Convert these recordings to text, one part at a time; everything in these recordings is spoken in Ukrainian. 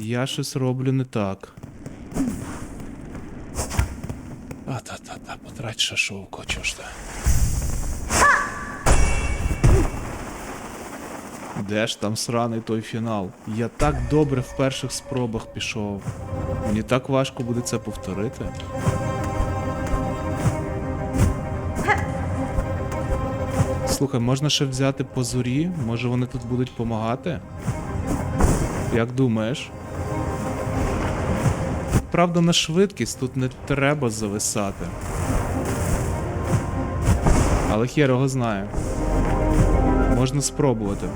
Я щось роблю не так. А, та-та-та, потрать шашовку, чого ж ти? Де ж там сраний той фінал? Я так добре в перших спробах пішов. Мені так важко буде це повторити. Слухай, можна ще взяти по зорі? Може вони тут будуть допомагати? Як думаєш? Правда, на швидкість тут не треба зависати. Але хер його знає. Можна спробувати.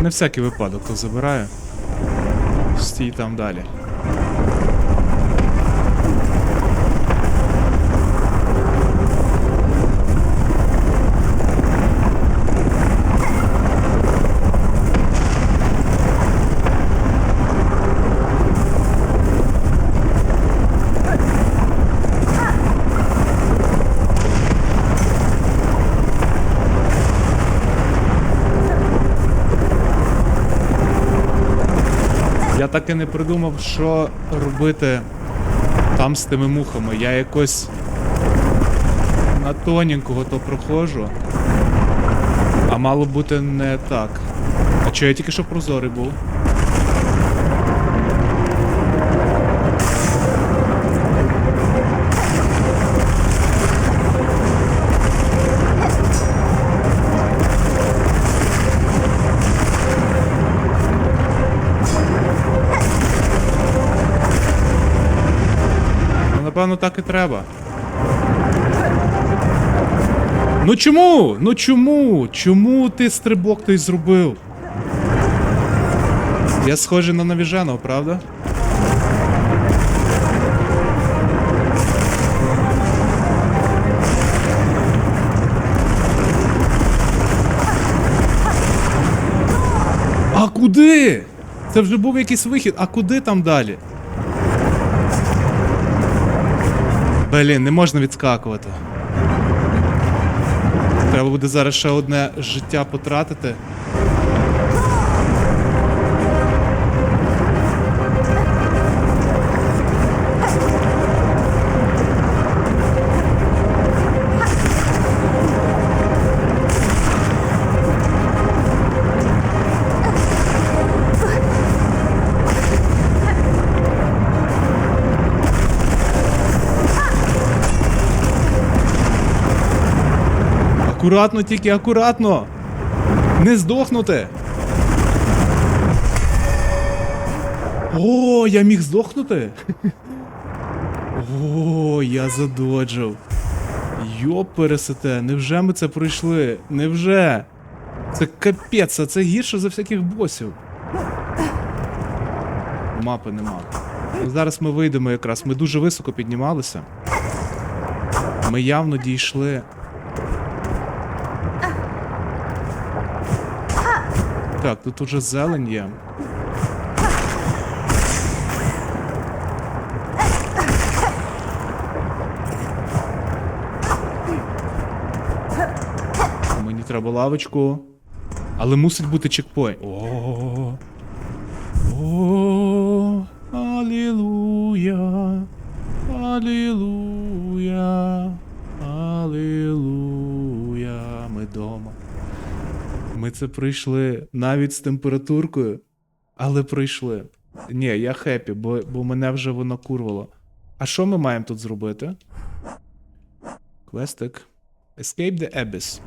На всякий випадок то забираю. Стій там далі. Я так і не придумав, що робити там з тими мухами. Я якось на тоненького то проходжу. А мало бути не так. А чого я тільки що прозорий був? Напевно, так і треба. Ну чому? Ну чому? Чому ти стрибок той зробив? Я схожий на навіженого, правда? А куди? Це вже був якийсь вихід, а куди там далі? Блін, не можна відскакувати. Треба буде зараз ще одне життя потратити. Акуратно, тільки акуратно. Не здохнути. О, я міг здохнути. О, я задоджив. Йоп, пересете, невже ми це пройшли? Невже? Це капець, а це гірше за всяких босів. Мапи нема. Ну, зараз ми вийдемо якраз. Ми дуже високо піднімалися. Ми явно дійшли. Так, тут уже зелень є. Мені треба лавочку. Але мусить бути чекпоінт. О. О. Алілуя. Алілуя. Алілуя. Ми це пройшли навіть з температуркою, але пройшли. Ні, я хеппі, бо, бо мене вже воно курвало. А що ми маємо тут зробити? Квестик. Escape the Abyss.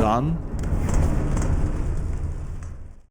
Done.